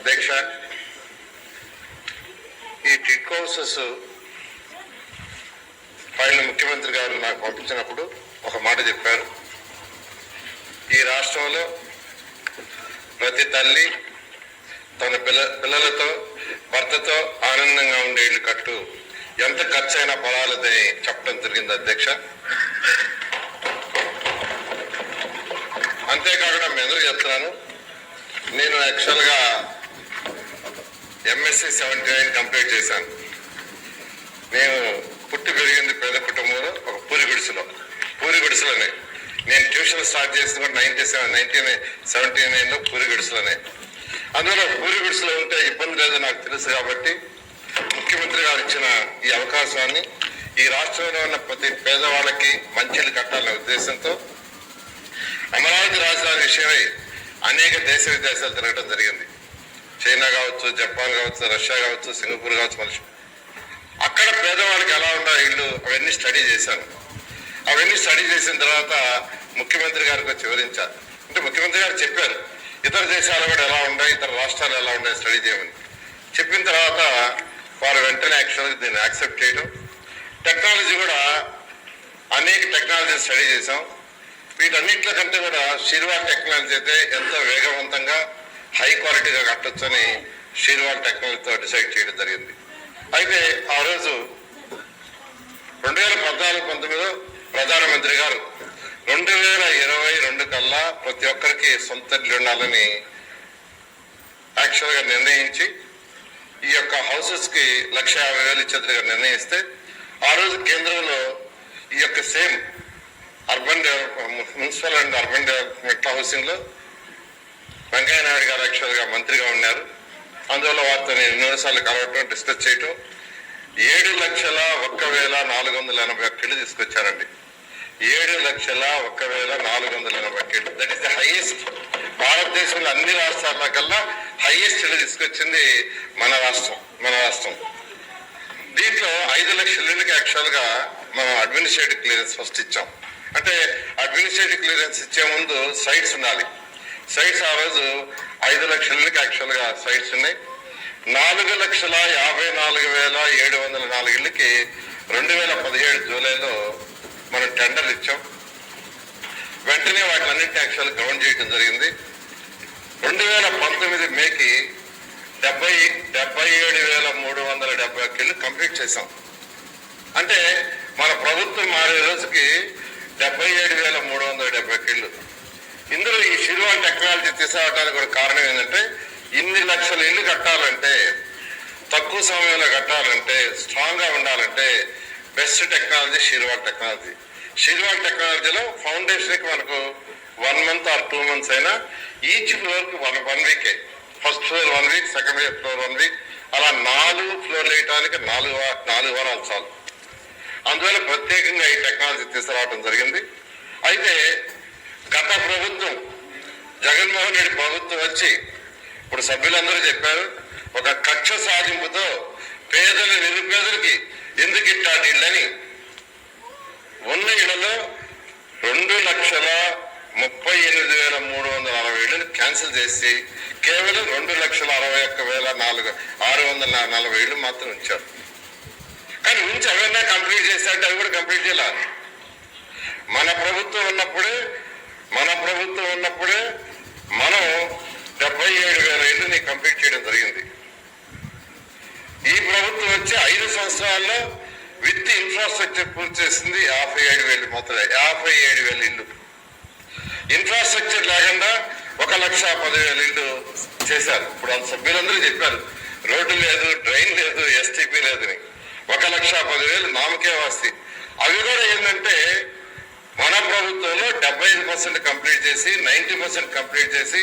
అధ్యక్ష ఈ tick houses file ముఖ్యమంత్రి గారు నాకు పంపించినప్పుడు ఒక మాట చెప్పారు. ఈ రాష్ట్రంలో ప్రతి తల్లి తన పిల్ల పిల్లలతో భర్తతో ఆనందంగా ఉండే ఇల్లు కట్టు. ఎంత ఖర్చు అయినా పొలాలదని చెప్పడం జరిగింది అధ్యక్ష. అంతేకాకుండా మీ అందరూ చెప్తున్నాను నేను యాక్చువల్గా ఎంఎస్సి సెవెంటీ నైన్ కంప్లీట్ చేశాను. నేను పుట్టి పెరిగింది పేద కుటుంబంలో ఒక పూరి గుడిసెలో. పూరి గుడిసెలోనే. నేను ట్యూషన్ స్టార్ట్ చేసింది కూడా నైన్టీ సెవెన్ నైన్టీన్ సెవెంటీ నైన్లో పూరి గుడిసెలోనే. అందువల్ల పూరి గుడిసెలో ఉంటే ఇబ్బంది లేదో నాకు తెలుసు కాబట్టి ముఖ్యమంత్రి గారు ఇచ్చిన ఈ అవకాశాన్ని ఈ రాష్ట్రంలో ఉన్న ప్రతి పేదవాళ్ళకి మంచిలు కట్టాలనే ఉద్దేశంతో అమరావతి రాజధాని విషయమై అనేక దేశ విదేశాలు తిరగడం జరిగింది. చైనా కావచ్చు జపాన్ కావచ్చు రష్యా కావచ్చు సింగపూర్ కావచ్చు మనిషి అక్కడ పేదవాళ్ళకి ఎలా ఉండాలి ఇల్లు అవన్నీ స్టడీ చేశాను అవన్నీ స్టడీ చేసిన తర్వాత ముఖ్యమంత్రి గారికి వచ్చి వివరించారు. అంటే ముఖ్యమంత్రి గారు చెప్పారు ఇతర దేశాలు కూడా ఎలా ఉన్నాయి ఇతర రాష్ట్రాలు ఎలా ఉన్నాయి స్టడీ చేయమని. చెప్పిన తర్వాత వారు వెంటనే యాక్చువల్గా దీన్ని యాక్సెప్ట్ చేయడం. టెక్నాలజీ కూడా అనేక టెక్నాలజీ స్టడీ చేశాం. వీటన్నింటిలో కంటే కూడా షీర్వాల్ టెక్నాలజీ అయితే ఎంతో వేగవంతంగా హై క్వాలిటీగా కట్టొచ్చని షీర్వాల్ టెక్నాలజీతో డిసైడ్ చేయడం జరిగింది. అయితే ఆ రోజు రెండు వేల పద్నాలుగు పంతొమ్మిదిలో ప్రధానమంత్రి గారు రెండు వేల ఇరవై రెండు కల్లా ప్రతి ఒక్కరికి సొంత ఇల్లు ఉండాలని యాక్చువల్గా నిర్ణయించి ఈ యొక్క హౌసెస్కి లక్ష యాభై వేలు ఇచ్చేట్టుగా నిర్ణయిస్తే ఆ రోజు కేంద్రంలో ఈ యొక్క same urban develop municipal and urban development హౌసింగ్లో లో వెంకయ్య నాయుడు గారు యాక్చువల్గా మంత్రిగా ఉన్నారు. అందువల్ల వారితో నేను ఎన్నోసార్లు కలవటం డిస్కస్ చేయటం. ఏడు లక్షల ఒక్క వేల నాలుగు వందల ఎనభై ఒక్కళ్ళు తీసుకొచ్చారండి. ఏడు లక్షల ఒక్క వేల నాలుగు వందల ఎనభై ఒక్కళ్ళు దట్ ఈస్ ద హైయెస్ట్ భారతదేశంలో అన్ని రాష్ట్రాల కల్లా హైయెస్ట్ తీసుకొచ్చింది మన రాష్ట్రం మన రాష్ట్రం. దీంట్లో ఐదు లక్షల ఇళ్ళకి యాక్చువల్గా మనం అడ్మినిస్ట్రేటివ్ క్లియరెన్స్ ఫస్ట్ ఇచ్చాం. అంటే అడ్మినిస్ట్రేటివ్ క్లియరెన్స్ ఇచ్చే ముందు సైట్స్ ఉండాలి. సైట్స్ ఆ రోజు ఐదు లక్షల యాక్చువల్గా యాక్చువల్గా సైట్స్ ఉన్నాయి. నాలుగు లక్షల యాభై నాలుగు వేల ఏడు వందల నాలుగు ఇళ్ళకి రెండు వేల పదిహేడు జూలైలో మనం టెండర్ ఇచ్చాం. వెంటనే వాటిలన్నింటినీ యాక్చువల్ గ్రౌండ్ చేయడం జరిగింది. రెండు వేల పంతొమ్మిది మేకి డెబ్బై డెబ్బై ఏడు వేల మూడు వందల డెబ్బై ఒక్క ఇళ్ళు కంప్లీట్ చేశాం. అంటే మన ప్రభుత్వం మారే రోజుకి డెబ్బై ఏడు వేల మూడు వందల డెబ్బై ఒక్క ఇళ్ళు ఇందులో ఈ సిల్వాన్ టెక్నాలజీ తీసుకురావడానికి కూడా కారణం ఏంటంటే ఇన్ని లక్షల ఇల్లు కట్టాలంటే తక్కువ సమయంలో కట్టాలంటే స్ట్రాంగ్గా ఉండాలంటే best technology shear wall technology shear wall టెక్నాలజీలో ఫౌండేషన్కి మనకు one month or two months అయినా ఈచ్ ఫ్లోర్కి వన్ వన్ వీకే first floor one week second floor one week అలా నాలుగు ఫ్లోర్లు వేయటానికి నాలుగు నాలుగు వారాలు చాలు. అందువల్ల ప్రత్యేకంగా ఈ టెక్నాలజీ తీసుకురావడం జరిగింది. అయితే గత ప్రభుత్వం జగన్మోహన్ రెడ్డి ప్రభుత్వం వచ్చి ఇప్పుడు సభ్యులందరూ చెప్పారు ఒక కక్ష సాధింపుతో పేదలు నిరుపేదలకి ఎందుకు ఇట్లాంటి ఇళ్ళని? ఉన్న ఇళ్ళలో రెండు లక్షల ముప్పై ఎనిమిది వేల మూడు వందల అరవై ఇళ్ళు క్యాన్సిల్ చేసి కేవలం రెండు లక్షల అరవై ఒక్క వేల నాలుగు ఆరు వందల నలభై ఇళ్ళు మాత్రం ఉంచారు. కానీ ఉంచి అవన్నీ కంప్లీట్ చేశారంటే అవి కూడా కంప్లీట్ చేయాలి? మన ప్రభుత్వం ఉన్నప్పుడే మన ప్రభుత్వం ఉన్నప్పుడే మనం డెబ్బై ఏడు వేల ఇళ్ళని కంప్లీట్ చేయడం జరిగింది. ఈ ప్రభుత్వం వచ్చి ఐదు సంవత్సరాల్లో విత్ ఇన్ఫ్రాస్ట్రక్చర్ పూర్తి చేసింది యాభై ఏడు వేలు మాత్రమే యాభై ఏడు వేల ఇల్లు ఇన్ఫ్రాస్ట్రక్చర్ లేకుండా ఒక లక్ష పదివేల ఇల్లు చేశారు. ఇప్పుడు అంత సభ్యులందరూ చెప్పారు రోడ్డు లేదు డ్రైన్ లేదు ఎస్టీపీ లేదని. ఒక లక్ష పదివేలు నామకే వాస్తి అవి కూడా ఏంటంటే మన ప్రభుత్వంలో డెబ్బై ఐదు పర్సెంట్ కంప్లీట్ చేసి నైన్టీ పర్సెంట్ కంప్లీట్ చేసి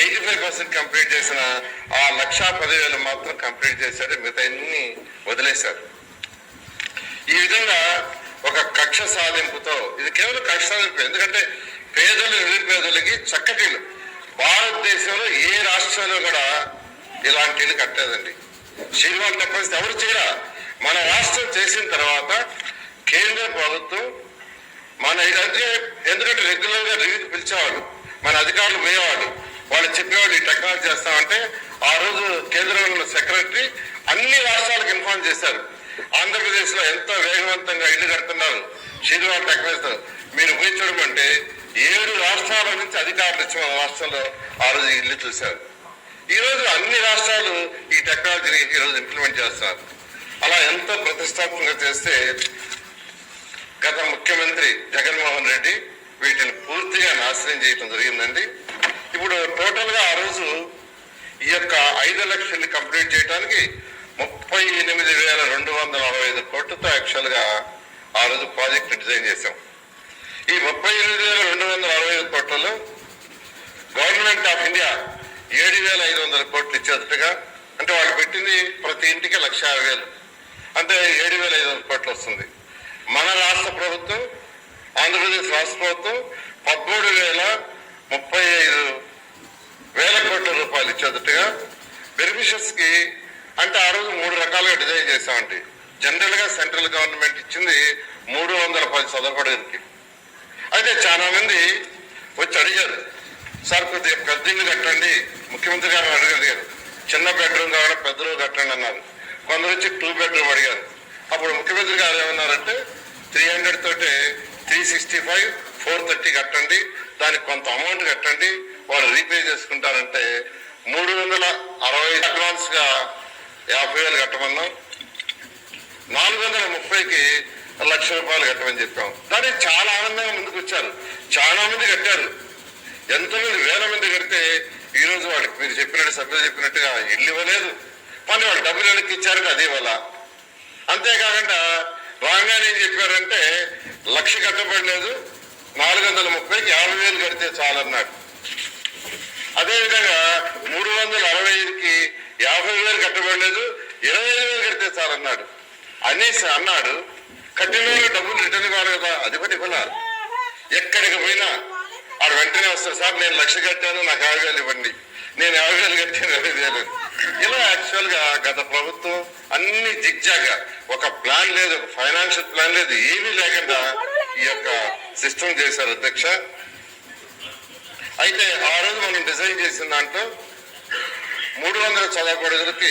ఎయిటీ ఫైవ్ పర్సెంట్ కంప్లీట్ చేసిన ఆ లక్షా పదివేలు మాత్రం కంప్లీట్ చేశారు. మిగతా అన్ని వదిలేశారు. ఈ విధంగా ఒక కక్ష సాధింపుతో ఇది కేవలం కక్ష సాధింపు ఎందుకంటే పేదలు నిరుపేదలకి చక్కటి భారతదేశంలో ఏ రాష్ట్రంలో కూడా ఇలాంటి ఇల్లు కట్టలేదండి. శ్రీనివాస్ టెక్నాలజీ ఎవరు చేయరా? మన రాష్ట్రం చేసిన తర్వాత కేంద్ర ప్రభుత్వం మన అంటే ఎందుకంటే రెగ్యులర్గా రివ్యూకి పిలిచేవాడు మన అధికారులు పోయేవాడు. వాళ్ళు చెప్పేవాళ్ళు ఈ టెక్నాలజీ చేస్తామంటే ఆ రోజు కేంద్రంలో సెక్రటరీ అన్ని రాష్ట్రాలకు ఇన్ఫార్మ్ చేశారు. ఆంధ్రప్రదేశ్లో ఎంత వేగవంతంగా ఇల్లు కడుతున్నారు. శ్రీనివాస టెక్నేస్తారు మీరు పోయి చూడమంటే ఏడు రాష్ట్రాల నుంచి అధికారులు ఇచ్చిన మన రాష్ట్రంలో ఆ రోజు ఇల్లు చూశారు. ఈ రోజు అన్ని రాష్ట్రాలు ఈ టెక్నాలజీని ఈరోజు ఇంప్లిమెంట్ చేస్తారు అలా ఎంతో ప్రతిష్టాత్మకంగా చేస్తే గత ముఖ్యమంత్రి జగన్మోహన్ రెడ్డి వీటిని పూర్తిగా నాశనం చేయడం జరిగిందండి. ఇప్పుడు టోటల్గా ఆ రోజు ఈ యొక్క ఐదు లక్షల్ని కంప్లీట్ చేయడానికి ముప్పై ఎనిమిది వేల రెండు వందల అరవై ఐదు కోట్లతో యాక్చువల్గా ఆ రోజు ప్రాజెక్ట్ డిజైన్ చేశాం. ఈ ముప్పై ఎనిమిది వేల రెండు వందల అరవై ఐదు కోట్లలో గవర్నమెంట్ ఆఫ్ ఇండియా ఏడు వేల ఐదు వందల కోట్లు ఇచ్చేటట్టుగా అంటే వాళ్ళు పెట్టింది ప్రతి ఇంటికి లక్ష యాభై వేలు. అంటే ఏడు వేల ఐదు వందల కోట్లు వస్తుంది. మన రాష్ట్ర ప్రభుత్వం ఆంధ్రప్రదేశ్ రాష్ట్ర ప్రభుత్వం పదమూడు వేల ముప్పై ఐదు వేల కోట్ల రూపాయలు ఇచ్చేటట్టుగా బెనిఫిషియర్స్కి అంటే ఆ రోజు మూడు రకాలుగా డిజైన్ చేసామండి జనరల్గా సెంట్రల్ గవర్నమెంట్ ఇచ్చింది మూడు వందల పది చదవడానికి అయితే చాలా మంది వచ్చి అడిగారు సార్ కొద్దిగా పెద్ద ఇల్లు కట్టండి. ముఖ్యమంత్రి గారు అడిగారు చిన్న బెడ్రూమ్ కావాలి పెద్ద కట్టండి అన్నారు. కొందరు వచ్చి టూ బెడ్రూమ్ అడిగారు. అప్పుడు ముఖ్యమంత్రి గారు ఏమన్నారంటే త్రీ హండ్రెడ్ తోటి three sixty five four thirty కట్టండి. దానికి కొంత అమౌంట్ కట్టండి. వాళ్ళు రీపే చేసుకుంటారంటే మూడు వందల అరవై అడ్వాన్స్గా యాభై వేలు కట్టమన్నాం. నాలుగు వందల ముప్పైకి లక్ష రూపాయలు కట్టమని చెప్పాం. కానీ చాలా ఆనందంగా ముందుకు వచ్చారు చాలా మంది కట్టారు. ఎంతమంది వేల మంది కడితే ఈరోజు వాళ్ళకి మీరు చెప్పినట్టు సభ్యులు చెప్పినట్టుగా ఇల్లు ఇవ్వలేదు. కానీ వాళ్ళు డబ్బులు వెనక్కి ఇచ్చారు అదే వల్ల అంతేకాకుండా రాగానే ఏం చెప్పారంటే లక్ష కట్టబడలేదు నాలుగు వందల ముప్పైకి యాభై వేలు కడితే చాలన్నాడు. అదేవిధంగా మూడు వందల అరవై ఐదుకి యాభై వేలు కట్టబడలేదు ఇరవై ఐదు వేలు కడితే చాలన్నాడు. అనేసి అన్నాడు కట్టిన డబ్బులు రిటర్న్ కావాలి కదా అది కూడా ఇవ్వలేదు ఎక్కడికి పోయినా ఆడు వెంటనే వస్తాడు సార్ నేను లక్ష కట్టాను నాకు యాభై వేలు ఇవ్వండి. నేను యాభై వేలు కట్టాను ఇరవై వేలు. ఇలా యాక్చువల్గా గత ప్రభుత్వం అన్ని జిగ్జాగా ఒక ప్లాన్ లేదు ఒక ఫైనాన్షియల్ ప్లాన్ లేదు ఏమీ లేకుండా ఈ యొక్క సిస్టమ్ చేశారు అధ్యక్ష. అయితే ఆ రోజు మనం డిజైన్ చేసిన దాంట్లో మూడు వందల చదవకూడదులకి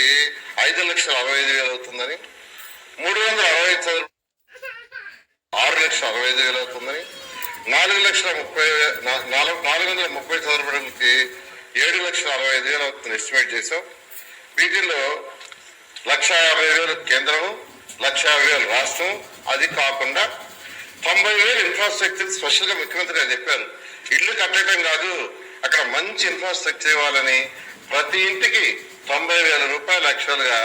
ఐదు లక్షల అరవై ఐదు వేలు అవుతుందని మూడు వందల అరవై ఐదు చదువు ఆరు లక్షల అరవై ఐదు వేలు అవుతుందని నాలుగు లక్షల ముప్పై నాలుగు నాలుగు వందల ముప్పై చదవడానికి ఏడు లక్షల అరవై ఐదు వేలు అవుతుంది ఎస్టిమేట్ చేసాం వీటిల్లో లక్ష యాభై వేలు కేంద్రం లక్ష యాభై వేలు రాష్ట్రం అది కాకుండా తొంభై వేలు ఇన్ఫ్రాస్ట్రక్చర్ స్పెషల్గా ముఖ్యమంత్రి గారు చెప్పారు. ఇల్లు కట్టడం కాదు అక్కడ మంచి ఇన్ఫ్రాస్ట్రక్చర్ ఇవ్వాలని ప్రతి ఇంటికి తొంభై వేల రూపాయలు యాక్చువల్గా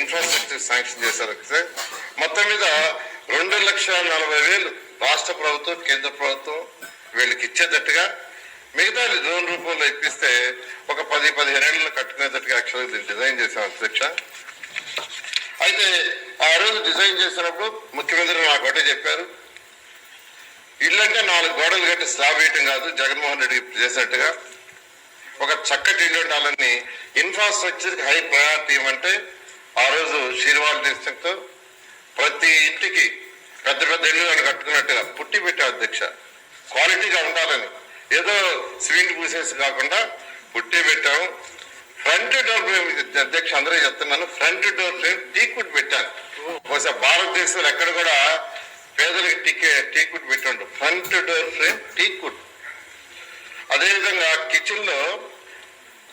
ఇన్ఫ్రాస్ట్రక్చర్ శాంక్షన్ చేశారు. సార్ మొత్తం మీద రెండు లక్షల నలభై వేలు రాష్ట్ర ప్రభుత్వం కేంద్ర ప్రభుత్వం వీళ్ళకి ఇచ్చేటట్టుగా మిగతా లోన్ రూపంలో ఇప్పిస్తే ఒక పది పదిహేను ఏళ్ళు కట్టుకునేటట్టుగా యాక్చువల్గా దీన్ని డిజైన్ చేశాం అధ్యక్ష. అయితే ఆ రోజు డిజైన్ చేసినప్పుడు ముఖ్యమంత్రి నాకు ఒకటే చెప్పారు. ఇల్లంటే నాలుగు గోడలు కట్టి స్లాబ్ వేయటం కాదు జగన్మోహన్ రెడ్డి చేసినట్టుగా. ఒక చక్కటి ఇల్లు ఉండాలని ఇన్ఫ్రాస్ట్రక్చర్కి హై ప్రయారిటీ ఇవ్వమంటే ఆ రోజు శ్రీనివాస్ డిస్ట్రిక్ట్ ప్రతి ఇంటికి పెద్ద పెద్ద ఇల్లు కట్టుకున్నట్టుగా పుట్టి పెట్టే అధ్యక్ష. క్వాలిటీగా ఉండాలని. ఏదో సిమెంట్ పూసేసి కాకుండా పుట్టి పెట్టాము. ఫ్రంట్ డోర్ ఫ్రేమ్ అధ్యక్ష అందరూ చెప్తున్నాను ఫ్రంట్ డోర్ ఫ్రేమ్ టీకుడ్ పెట్టాను బహుశా భారతదేశంలో ఎక్కడ కూడా పేదలకు టీకే టీకుడ్ పెట్టండు ఫ్రంట్ డోర్ ఫ్రేమ్ టీకుడ్ అదేవిధంగా కిచెన్లో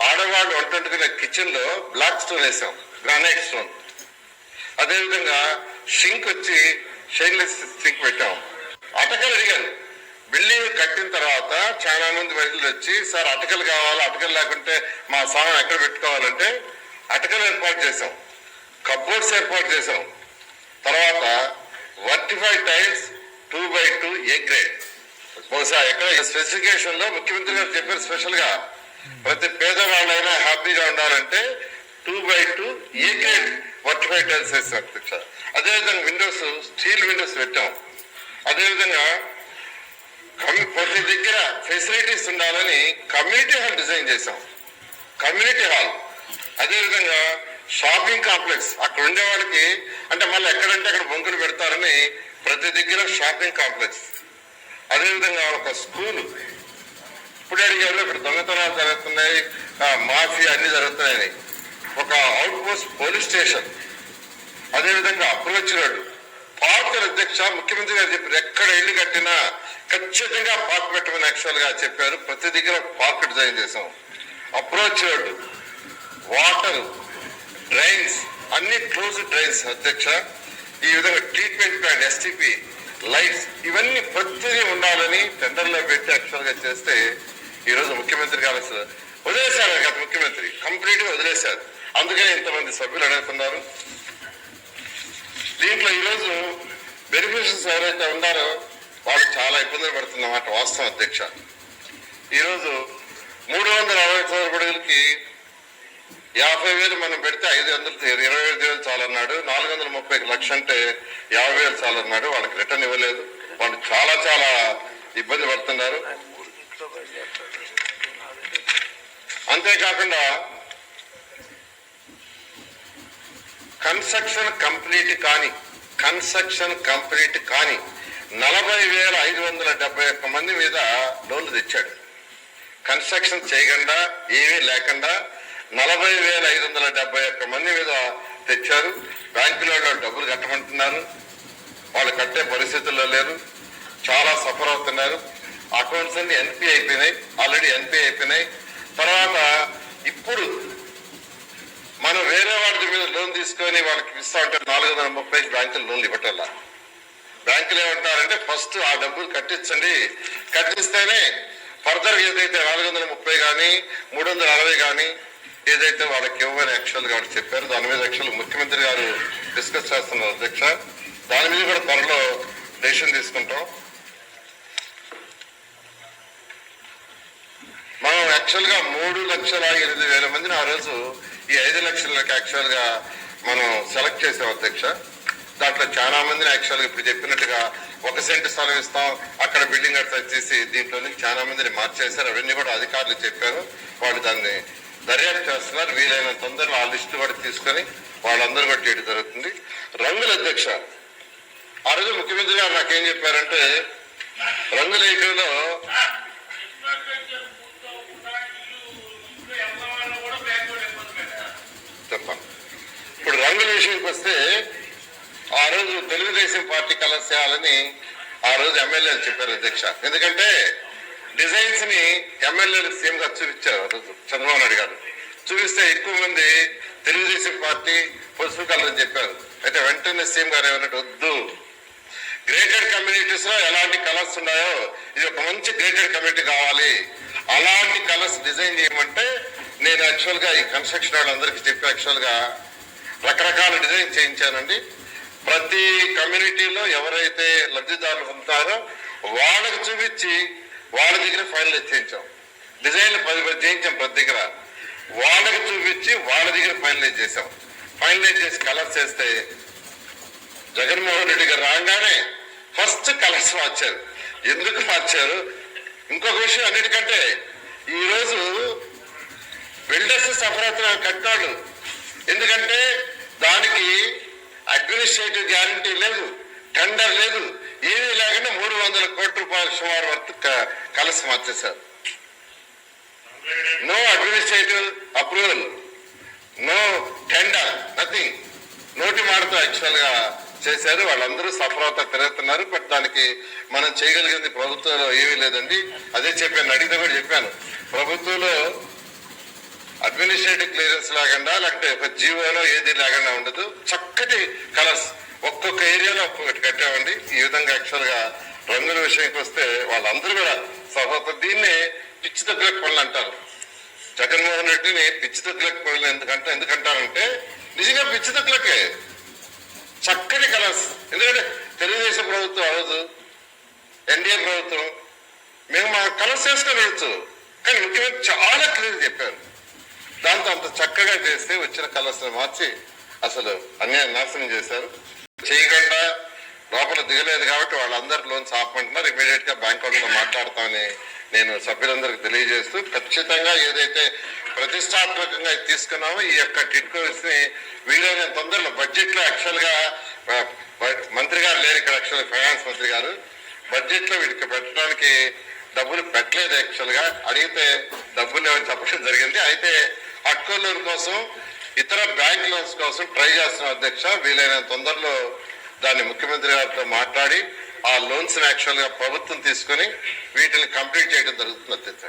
ఆడవాళ్ళు వంటుంటుకునే కిచెన్లో బ్లాక్ స్టోన్ వేసాం గ్రానైట్ స్టోన్. అదేవిధంగా షింక్ వచ్చి షైన్లెస్ సింక్ పెట్టాం. అటకలు అడిగాను. బిల్డింగ్ కట్టిన తర్వాత చాలా మంది మహిళలు వచ్చి సార్ అటకలు కావాలి? అటకలు లేకుంటే మా సామాన్ ఎక్కడ పెట్టుకోవాలంటే అటకలు ఏర్పాటు చేసాం కప్బోర్డ్స్ ఏర్పాటు చేసాం తర్వాత vitrified tiles two by two A grade. బహుశా ఎక్కడ స్పెసిఫికేషన్లో ముఖ్యమంత్రి గారు చెప్పారు స్పెషల్గా ప్రతి పేదవాళ్ళైనా హ్యాపీగా ఉండాలంటే two by two A grade vitrified tiles వేసాం అధ్యక్ష అదేవిధంగా విండోస్ స్టీల్ విండోస్ పెట్టాం. అదేవిధంగా ప్రతి దగ్గర ఫెసిలిటీస్ ఉండాలని కమ్యూనిటీ హాల్ డిజైన్ చేశాం. కమ్యూనిటీ హాల్ అదేవిధంగా షాపింగ్ కాంప్లెక్స్ అక్కడ ఉండే వాళ్ళకి అంటే మళ్ళీ ఎక్కడంటే అక్కడ బొంకులు పెడతారని ప్రతి దగ్గర షాపింగ్ కాంప్లెక్స్ అదేవిధంగా ఒక స్కూల్ ఇప్పుడు అడిగారు ఇక్కడ దొంగతనాలు జరుగుతున్నాయి మాఫియా అన్ని జరుగుతున్నాయని. ఒక అవుట్ పోస్ట్ పోలీస్ స్టేషన్ అదేవిధంగా అప్రోచ్ రోడ్డు. పార్కుల అధ్యక్ష ముఖ్యమంత్రి గారు చెప్పారు ఎక్కడ ఇల్లు కట్టినా ఖచ్చితంగా పార్క్ పెట్టమని యాక్చువల్గా చెప్పారు. ప్రతి దగ్గర పార్క్ డిజైన్ చేసాం అప్రోచ్ రోడ్డు వాటర్ డ్రైన్స్ అన్ని క్లోజ్ డ్రైన్స్ అధ్యక్ష. ఈ విధంగా ట్రీట్మెంట్ ప్లాంట్ ఎస్టీపీ లైట్స్ ఇవన్నీ ప్రతిదీ ఉండాలని టెండర్లో పెట్టి యాక్చువల్గా చేస్తే ఈరోజు ముఖ్యమంత్రి కావచ్చు వదిలేశారు. గత ముఖ్యమంత్రి కంప్లీట్గా వదిలేశారు. అందుకనే ఇంతమంది సభ్యులు అడుగుతున్నారు. దీంట్లో ఈరోజు బెనిఫిషియర్స్ ఎవరైతే ఉన్నారో వాళ్ళు చాలా ఇబ్బందులు పడుతున్నమాట వాస్తవం అధ్యక్ష. ఈరోజు మూడు వందల అరవై చదువుబడులకి యాభై వేలు మనం పెడితే ఐదు వందలు ఇరవై ఐదు వేలు చాలన్నాడు. నాలుగు వందల ముప్పై లక్ష అంటే యాభై వేలు చాలన్నాడు. వాళ్ళకి రిటర్న్ ఇవ్వలేదు. వాళ్ళు చాలా చాలా ఇబ్బంది పడుతున్నారు. అంతేకాకుండా కన్స్ట్రక్షన్ కంప్లీట్ కానీ కన్స్ట్రక్షన్ కంప్లీట్ కానీ నలభై వేల ఐదు వందల డెబ్బై ఒక్క మంది మీద లోన్లు తెచ్చాడు. కన్స్ట్రక్షన్ చేయకుండా ఏమీ లేకుండా నలభై వేల ఐదు వందల డెబ్బై ఒక్క మంది మీద తెచ్చారు. బ్యాంకులలో డబ్బులు కట్టమంటున్నారు. వాళ్ళు కట్టే పరిస్థితుల్లో లేరు. చాలా సఫర్ అవుతున్నారు. అకౌంట్స్ అన్ని ఎన్పి అయిపోయినాయి. ఆల్రెడీ ఎన్పీ అయిపోయినాయి. తర్వాత ఇప్పుడు మనం వేరే వాళ్ళ మీద లోన్ తీసుకొని వాళ్ళకి ఇస్తా ఉంటే నాలుగు వందల ముప్పై బ్యాంకులు లోన్లు ఇవ్వటల్లా బ్యాంకులు ఏమంటారంటే ఫస్ట్ ఆ డబ్బులు కట్టించండి. కట్టిస్తేనే ఫర్దర్ ఏదైతే నాలుగు వందల ముప్పై కానీ మూడు వందల అరవై కానీ ఏదైతే వాళ్ళకి ఇవ్వని యాక్చువల్గా చెప్పారు దాని మీద యాక్చువల్ ముఖ్యమంత్రి గారు డిస్కస్ చేస్తున్నారు అధ్యక్ష. దాని మీద కూడా త్వరలో డెసిషన్ తీసుకుంటాం. మనం యాక్చువల్గా మూడు లక్షల ఎనిమిది వేల మందిని ఆ రోజు ఈ ఐదు లక్షలకి యాక్చువల్గా మనం సెలెక్ట్ చేసాం అధ్యక్ష. దాంట్లో చాలా మందిని యాక్చువల్గా ఇప్పుడు చెప్పినట్టుగా ఒక సెంటు స్థలం ఇస్తాం అక్కడ బిల్డింగ్ అట్లా చేసి దీంట్లో నుంచి చాలా మందిని మార్చేశారు. అవన్నీ కూడా అధికారులు చెప్పారు. వాళ్ళు దాన్ని దర్యాప్తు చేస్తున్నారు. వీలైన తొందరలో ఆ లిస్టు కూడా తీసుకొని వాళ్ళందరూ కూడా చేయడం జరుగుతుంది. రంగుల అధ్యక్ష ఆ రోజు ముఖ్యమంత్రి గారు నాకేం చెప్పారంటే రంగుల ఏకంలో చెప్పాను ఇప్పుడు రంగుల విషయానికి వస్తే ఆ రోజు తెలుగుదేశం పార్టీ కలర్స్ చేయాలని ఆ రోజు ఎమ్మెల్యేలు చెప్పారు అధ్యక్ష. ఎందుకంటే డిజైన్స్ని ఎమ్మెల్యేలు సీఎం గా చూపించారు ఆ రోజు చంద్రబాబు నాయుడు గారు. చూపిస్తే ఎక్కువ మంది తెలుగుదేశం పార్టీ పసుపు కలర్ అని చెప్పారు. అయితే వెంటనే సీఎం గారు ఏమన్నట్టు వద్దు. గ్రేటెడ్ కమ్యూనిటీస్లో ఎలాంటి కలర్స్ ఉన్నాయో ఇది ఒక మంచి గ్రేటెడ్ కమ్యూనిటీ కావాలి. అలాంటి కలర్స్ డిజైన్ చేయమంటే నేను యాక్చువల్గా ఈ కన్స్ట్రక్షన్ వాళ్ళందరికీ చెప్పి యాక్చువల్గా రకరకాల డిజైన్ చేయించానండి. ప్రతి కమ్యూనిటీలో ఎవరైతే లబ్ధిదారులు ఉంటారో వాళ్ళకి చూపించి వాళ్ళ దగ్గర ఫైనల్ చేయించాం డిజైన్లు పది పది చేయించాం ప్రతి దగ్గర. వాళ్ళకి చూపించి వాళ్ళ దగ్గర ఫైనలైజ్ చేసాం ఫైనలైజ్ చేసి కలర్స్ వేస్తే జగన్మోహన్ రెడ్డి గారు రాగానే ఫస్ట్ కలర్స్ మార్చారు. ఎందుకు మార్చారు? ఇంకొక విషయం అన్నిటికంటే ఈరోజు రోజు బిల్డర్స్ సఫరత్నాలు కట్టాడు ఎందుకంటే దానికి అడ్మినిస్ట్రేటివ్ గ్యారంటీ లేదు టెండర్ లేదు. ఏమీ లేకుండా మూడు వందల కోట్ల రూపాయల సుమారు వర్త్ క- కలసి మార్చేశారు no administrative approval no tender nothing నోటి మాటతో యాక్చువల్గా చేశారు. వాళ్ళందరూ సఫలత తిరుగుతున్నారు. బట్ దానికి మనం చేయగలిగింది ప్రభుత్వంలో ఏమీ లేదండి. అదే చెప్పాను అడిగితే కూడా చెప్పాను. ప్రభుత్వంలో అడ్మినిస్ట్రేటివ్ క్లియరెన్స్ లేకుండా లేకపోతే ఒక జీవోలో ఏది లేకుండా ఉండదు. చక్కటి కలర్స్ ఒక్కొక్క ఏరియాలో ఒక్కొక్కటి కట్టామండి. ఈ విధంగా యాక్చువల్గా రంగుల విషయానికి వస్తే వాళ్ళందరూ కూడా సహోదరు దీన్ని పిచ్చి దగ్గర పనులు అంటారు. జగన్మోహన్ రెడ్డిని పిచ్చి తగ్గులకు పనులు ఎందుకంటే ఎందుకంటారంటే నిజంగా పిచ్చి దగ్గరకే చక్కటి కలర్స్. ఎందుకంటే తెలుగుదేశం ప్రభుత్వం అవ్వదు ఎన్డీఏ ప్రభుత్వం మేము మా కలర్స్ వేసుకోవచ్చు కానీ ముఖ్యమంత్రి చాలా క్లియర్ చెప్పారు. దాంతో అంత చక్కగా చేస్తే వచ్చిన కలర్స్ని మార్చి అసలు అన్యాయం నాశనం చేశారు. చేయకుండా లోపల దిగలేదు కాబట్టి వాళ్ళందరూ లోన్స్ ఆపమంటున్నారు ఇమీడియట్గా బ్యాంక్ వాళ్ళతో మాట్లాడతామని నేను సభ్యులందరికీ తెలియజేస్తూ ఖచ్చితంగా ఏదైతే ప్రతిష్టాత్మకంగా తీసుకున్నామో ఈ యొక్క టిడ్కోస్ని వీలైన తొందరలో బడ్జెట్లో యాక్చువల్గా మంత్రి గారు లేరు ఇక్కడ యాక్చువల్ ఫైనాన్స్ మంత్రి గారు. బడ్జెట్లో వీటికి పెట్టడానికి డబ్బులు పెట్టలేదు యాక్చువల్గా అడిగితే డబ్బులు లేవని చెప్పడం జరిగింది. అయితే అక్కర్లోని కోసం ఇతర బ్యాంక్ లోన్స్ కోసం ట్రై చేస్తున్న అధ్యక్ష వీలైన తొందరలో దాన్ని ముఖ్యమంత్రి గారితో మాట్లాడి ఆ లోన్స్ యాక్చువల్గా ప్రభుత్వం తీసుకొని వీటిని కంప్లీట్ చేయడం జరుగుతుంది అధ్యక్ష